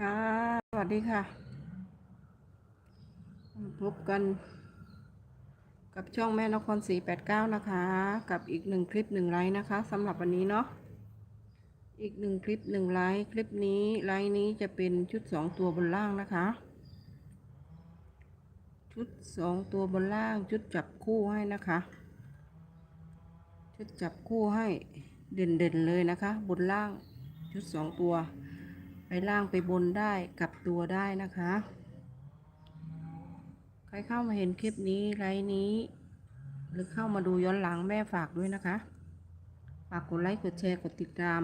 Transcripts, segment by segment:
ค่ะ สวัสดีค่ะ พบกัน กับช่องแม่นครสีแปดเก้านะคะ กับอีกหนึ่งคลิปหนึ่งไลค์นะคะสำหรับวันนี้เนาะ อีกหนึ่งคลิปหนึ่งไลค์คลิปนี้ไลค์นี้จะเป็นชุดสองตัวบนล่างนะคะ ชุดสองตัวบนล่างชุดจับคู่ให้นะคะ ชุดจับคู่ให้เด่นๆเลยนะคะ บนล่างชุดสองตัว ไปล่างไปบนได้กลับตัวได้นะคะ ใครเข้ามาเห็นคลิปนี้ไลน์นี้ หรือเข้ามาดูย้อนหลังแม่ฝากด้วยนะคะ ฝากกดไลค์กดแชร์กดติดตาม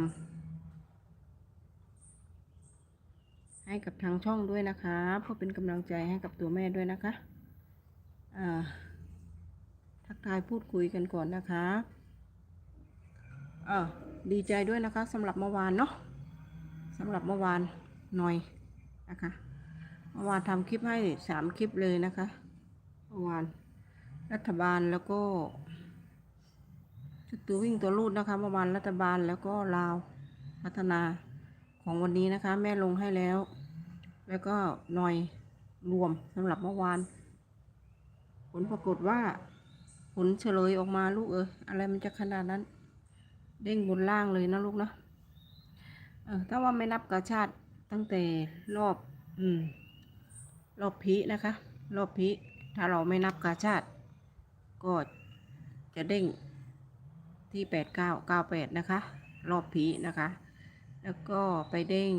ให้กับทางช่องด้วยนะคะเพื่อเป็นกำลังใจให้กับตัวแม่ด้วยนะคะทักทายพูดคุยกันก่อนนะคะอ่าดีใจด้วยนะคะสำหรับเมื่อวานเนาะ สำหรับเมื่อวานหน่อยนะคะเมื่อวานทำคลิปให้สามคลิปเลยนะคะเมื่อวานรัฐบาลแล้วก็ตัววิ่งตัวรูดนะคะเมื่อวานรัฐบาลแล้วก็ลาวพัฒนาของวันนี้นะคะ แม่ลงให้แล้ว แล้วก็หน่อยรวมสำหรับเมื่อวาน ผลปรากฏว่า ผลเฉลยออกมาลูกเอออะไรมันจะขนาดนั้น เด้งบนล่างเลยนะลูกนะ เออถ้าว่าไม่นับกาชาติตั้งแต่รอบ อืม รอบพีนะคะ รอบพีถ้าเราไม่นับกาชาติก็จะเด้งที่แปดเก้าเก้าแปดนะคะ รอบพีนะคะ แล้วก็ไปเด้ง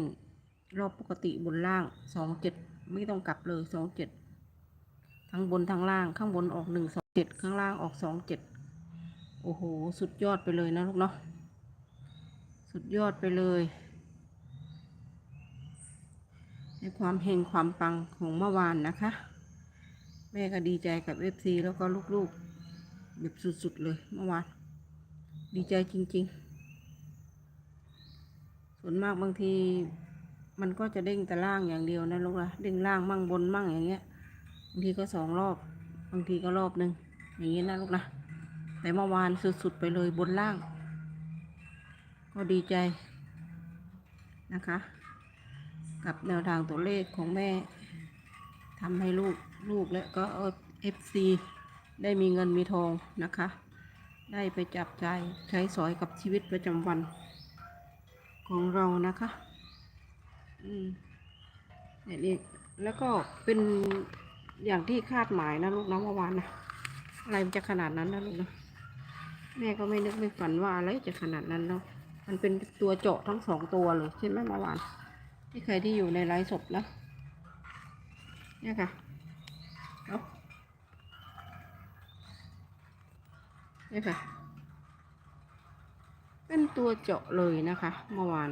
รอบปกติบนล่างสองเจ็ดไม่ต้องกลับเลยสองเจ็ดทั้งบนทั้งล่างข้างบนออกหนึ่งสองเจ็ดข้างล่างออกสองเจ็ดโอ้โห สุดยอดไปเลยนะลูกเนาะ สุดยอดไปเลย ใน ความเฮงความปังของเมื่อวานนะคะ แม่ก็ดีใจกับเอฟซีแล้วก็ลูกๆแบบสุดๆเลยเมื่อวาน ดีใจจริง ๆ ส่วนมากบางทีมันก็จะเด้งแต่ล่างอย่างเดียวนะลูกนะเด้งล่างมั่งบนมั่งอย่างเงี้ยบางทีก็สองรอบบางทีก็รอบหนึ่งอย่างนี้นะลูกนะแต่เมื่อวานสุดๆไปเลยบนล่าง ก็ดีใจนะคะ กับแนวทางตัวเลขของแม่ทำให้ลูกลูกและก็เอฟซีได้มีเงินมีทองนะคะ ได้ไปจับใจใช้สอยกับชีวิตประจำวันของเรานะคะ อืมเนี่ยนี่แล้วก็เป็นอย่างที่คาดหมายนะลูกนะเมื่อวานนะอะไรจะขนาดนั้นนะลูกนะแม่ก็ไม่นึกไม่ฝันว่าอะไรจะขนาดนั้นเนาะมันเป็นตัวเจาะทั้งสองตัวเลยใช่ไหมเมื่อวาน ที่ใครที่อยู่ในไลฟ์สดนะเนี่ยค่ะเอาเนี่ยค่ะ เป็นตัวเจาะเลยนะคะเมื่อวาน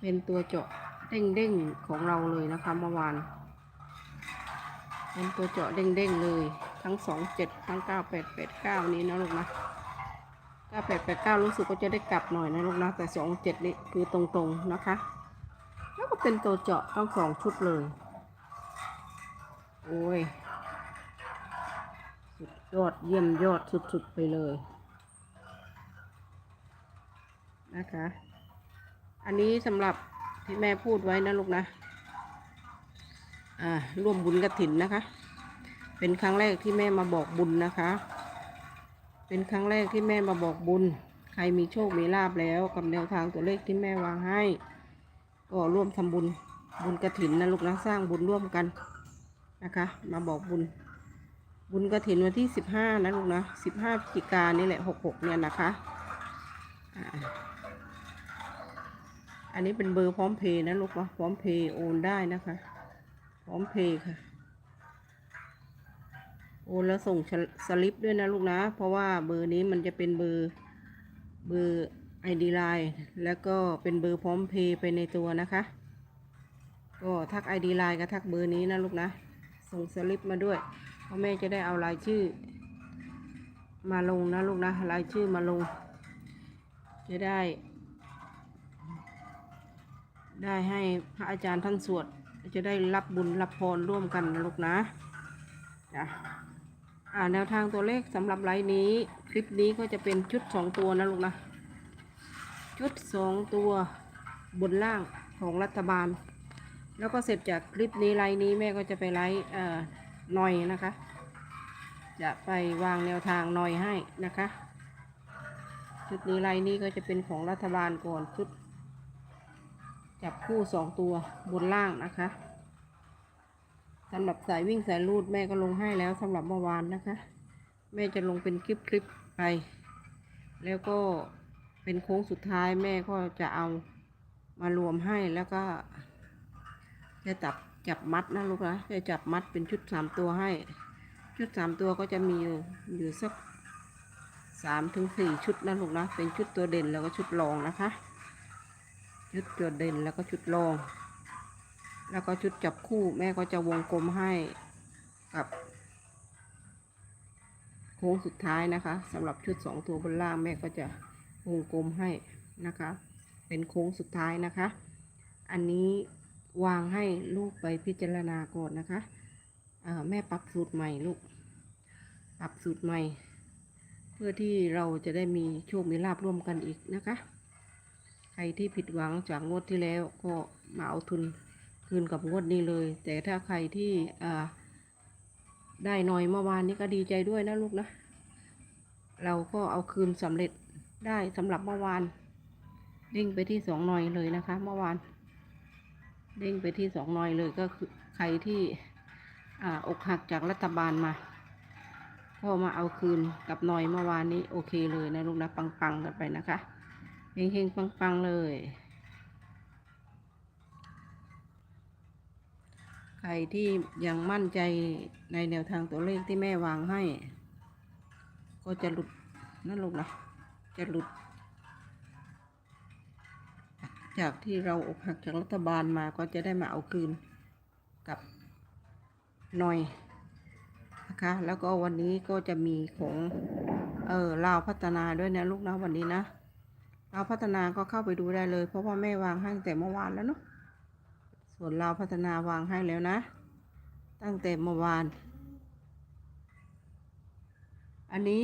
เป็นตัวเจาะเด้งๆของเราเลยนะคะเมื่อวาน เป็นตัวเจาะเด้งๆเลยทั้งสองเจ็ดทั้งเก้าแปดแปดเก้านี้นะลูกนะเก้าแปดแปดเก้ารู้สึกว่าจะได้กลับหน่อยนะลูกนะแต่สองเจ็ดนี่คือตรงๆนะคะ เป็นตัวเจาะทั้งสองชุดเลย โอ้ย สุดยอดเยี่ยมยอดสุดๆไปเลย นะคะ อันนี้สำหรับที่แม่พูดไว้นะลูกนะ อ่า ร่วมบุญกระถินนะคะ เป็นครั้งแรกที่แม่มาบอกบุญนะคะ เป็นครั้งแรกที่แม่มาบอกบุญ ใครมีโชค มีลาบแล้วกับแนวทางตัวเลขที่แม่วางให้ ก็ร่วมทำบุญบุญกระถินนะลูกนะสร้างบุญร่วมกันนะคะ มาบอกบุญ บุญกระถินวันที่สิบห้านะลูกนะสิบห้าพฤศจิกายนนี่แหละหกหกเนี่ยนะคะอันนี้เป็นเบอร์พร้อมเพย์นะลูกนะพร้อมเพย์โอนได้นะคะ พร้อมเพย์ค่ะโอนแล้วส่งสลิปด้วยนะลูกนะ เพราะว่าเบอร์นี้มันจะเป็นเบอร์เบอร์ ไอดีไลน์แล้วก็เป็นเบอร์พร้อมเพย์ไปในตัวนะคะ ก็ทักไอดีไลน์ก็ทักเบอร์นี้นะลูกนะ ส่งสลิปมาด้วยเพราะแม่จะได้เอารายชื่อ มาลงนะลูกนะรายชื่อมาลง จะได้ ได้ให้พระอาจารย์ท่านสวด จะได้รับบุญรับพรร่วมกันนะลูกนะจ้ะอ่าแนวทางตัวเลขสำหรับไลน์นี้ คลิปนี้ก็จะเป็นชุดสองตัวนะลูกนะ ชุดสองตัวบนล่างของรัฐบาล แล้วก็เสร็จจากคลิปนี้ไลน์นี้แม่ก็จะไปไลฟ์เอ่หน่อยนะคะ จะไปวางแนวทางหน่อยให้นะคะชุดนี้ไลน์นี้ก็จะเป็นของรัฐบาลก่อนชุด จับคู่สองตัวบนล่างนะคะสำหรับสายวิ่งสายรูดแม่ก็ลงให้แล้วสำหรับเมื่อวานนะคะ แม่จะลงเป็นคลิปคลิปๆไป แล้วก็ เป็นโค้งสุดท้ายแม่ก็จะเอามารวมให้แล้วก็ จะจับจับมัดนะลูกนะจะจับมัดเป็นชุดสามตัวให้ ชุดสามตัวก็จะมีอยู่อยู่สักสามถึงสี่ชุดนะลูกนะเป็นชุดตัวเด่นแล้วก็ชุดรองนะคะ ชุดตัวเด่นแล้วก็ชุดรอง แล้วก็ชุดจับคู่แม่ก็จะวงกลมให้กับโค้งสุดท้ายนะคะสำหรับชุดสองตัวบนล่างแม่ก็จะ วงกลมให้นะคะ เป็นโค้งสุดท้ายนะคะ อันนี้วางให้ลูกไปพิจารณาก่อนนะคะแม่ปรับสูตรใหม่ลูก ปรับสูตรใหม่ เพื่อที่เราจะได้มีโชค มีลาบร่วมกันอีกนะคะ ใครที่ผิดหวังจากงวดที่แล้วก็มาเอาทุนคืนกับงวดนี้เลย แต่ถ้าใครที่ได้หน่อยเมื่อวานนี้ก็ดีใจด้วยนะลูกนะ เราก็เอาคืนสำเร็จ ได้สำหรับเมื่อวานเด้งไปที่สองหน่อยเลยนะคะ เมื่อวาน เด้งไปที่สองหน่อยเลยก็คือใครที่อ่าอกหักจากรัฐบาลมาก็มาเอาคืนกับหน่อยเมื่อวานนี้โอเคเลยนะลูกนะปังๆกันไปนะคะเฮงๆปังๆเลย ใครที่ยังมั่นใจในแนวทางตัวเลขที่แม่วางให้ ก็จะหลุดนั่นลูกนะ จะหลุด จากที่เราอกหักจากรัฐบาลมาก็จะได้มาเอาคืนกับหน่อยนะคะ แล้วก็วันนี้ก็จะมีของเออลาวพัฒนาด้วยนะลูกนะวันนี้นะลาวพัฒนาก็เข้าไปดูได้เลย เพราะว่าแม่วางให้ตั้งแต่เมื่อวานแล้วเนาะส่วนเราวพัฒนาวางให้แล้วนะ ตั้งแต่เมื่อวาน อันนี้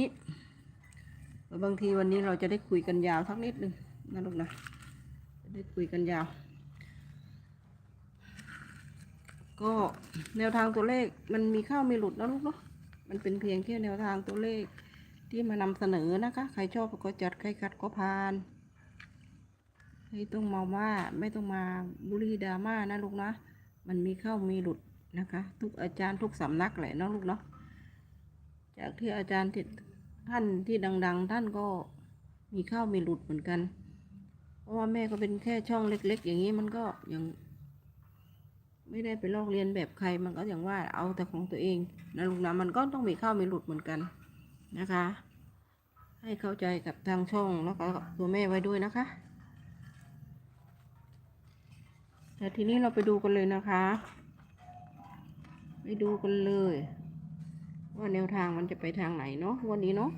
บางทีวันนี้เราจะได้คุยกันยาวสักนิดหนึ่งนะลูกนะจะได้คุยกันยาว ก็แนวทางตัวเลขมันมีเข้ามีหลุดนะลูกเนาะมันเป็นเพียงแค่แนวทางตัวเลขที่มานำเสนอนะคะ ใครชอบก็จัดใครขัดก็ผ่านไม่ต้องมาว่าไม่ต้องมาบุรีดราม่านะลูกนะมันมีเข้ามีหลุดนะคะ ทุกอาจารย์ทุกสำนักแหละเนาะลูกเนาะจากที่อาจารย์ที่ ท่านที่ดัง ๆ ท่านก็มีเข้ามีหลุดเหมือนกัน เพราะว่าแม่ก็เป็นแค่ช่องเล็ก ๆ อย่างนี้มันก็ยัง ไม่ได้ไปลอกเรียนแบบใครมันก็อย่างว่าเอาแต่ของตัวเองนะลูกนะมันก็ต้องมีเข้ามีหลุดเหมือนกันนะคะ ให้เข้าใจกับทางช่องแล้วก็ตัวแม่ไว้ด้วยนะคะแต่ทีนี้เราไปดูกันเลยนะคะ ไปดูกันเลย ว่าแนวทางมันจะไปทางไหนเนาะวันนี้เนาะ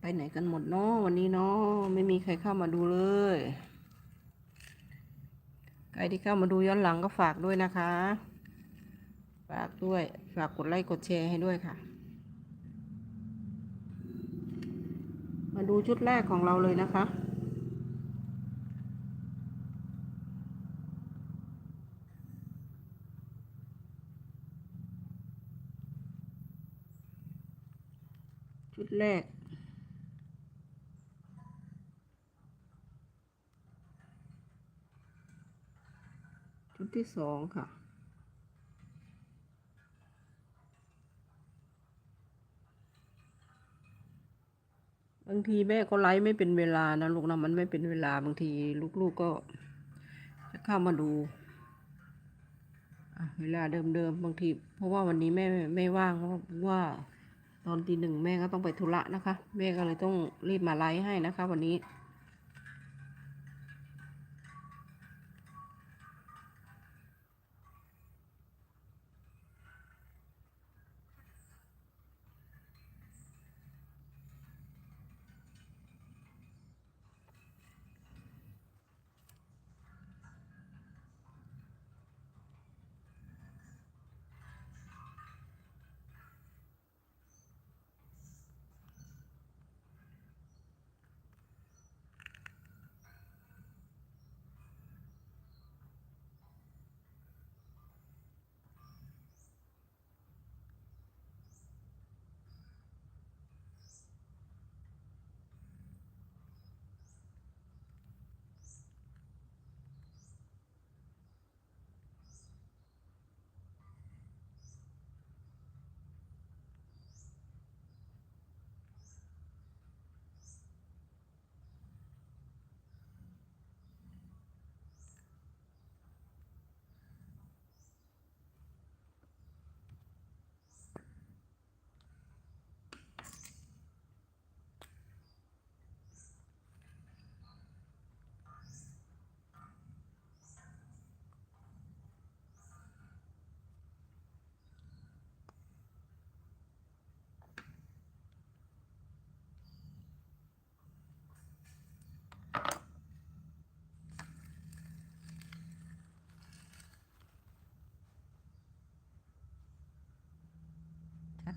ไปไหนกันหมดเนาะวันนี้เนาะไม่มีใครเข้ามาดูเลย ใครที่เข้ามาดูย้อนหลังก็ฝากด้วยนะคะ ฝากด้วย ฝากกดไลค์กดแชร์ให้ด้วยค่ะ มาดูชุดแรกของเราเลยนะคะ ชุดแรกชุดที่สองค่ะ บาง ทีแม่ก็ไลฟ์ไม่เป็นเวลานะลูกนะมันไม่เป็นเวลาบางทีลูกๆก็จะเข้ามาดูเวลาเดิมๆบางที เพราะว่าวันนี้แม่ไม่ไม่ว่างเพราะว่าตอนตีหนึ่งแม่ก็ต้องไปธุระนะคะ แม่ก็เลยต้องรีบมาไลฟ์ให้นะคะ วันนี้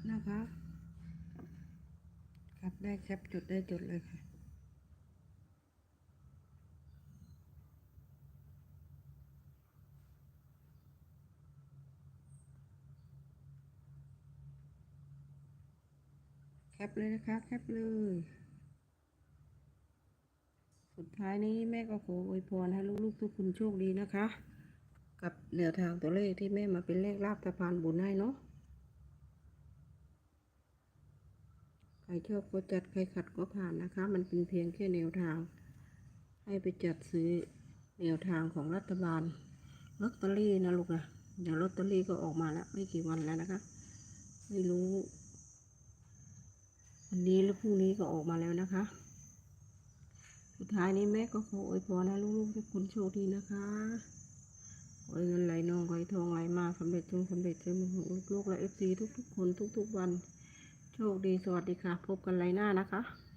นะคะครับได้แคปจุดได้จุดเลยค่ะแคปเลยนะคะ แคปเลย สุดท้ายนี้แม่ก็ขออวยพรให้ลูกๆทุกคนโชคดีนะคะ กับแนวทางตัวเลขที่แม่มาเป็นเลขลาบสะพานบุญให้เนาะ ครชอบก็จัด ใครขัดก็ผ่านนะคะ มันเป็นเพียงแค่แนวทาง ให้ไปจัดซื้อแนวทางของรัฐบาลลอตเตอรี่นะลูกนะเดี๋ยวลอตเตอรี่ก็ออกมาแล้ว ไม่กี่วันแล้วนะคะ ไม่รู้วันนี้หรือพรุ่งนี้ก็ออกมาแล้วนะคะ สุดท้ายนี้แม่ก็ขออวยพรให้ลูกๆทุกคนโชคดีนะคะขอเงินไหลนองไหลทองไหลมาสำเร็จจงสำเร็จเจมือของลูกๆและเอฟซีทุกๆคนทุก ๆ วัน โชคดีสวัสดีค่ะ พบกันไรหน้านะคะ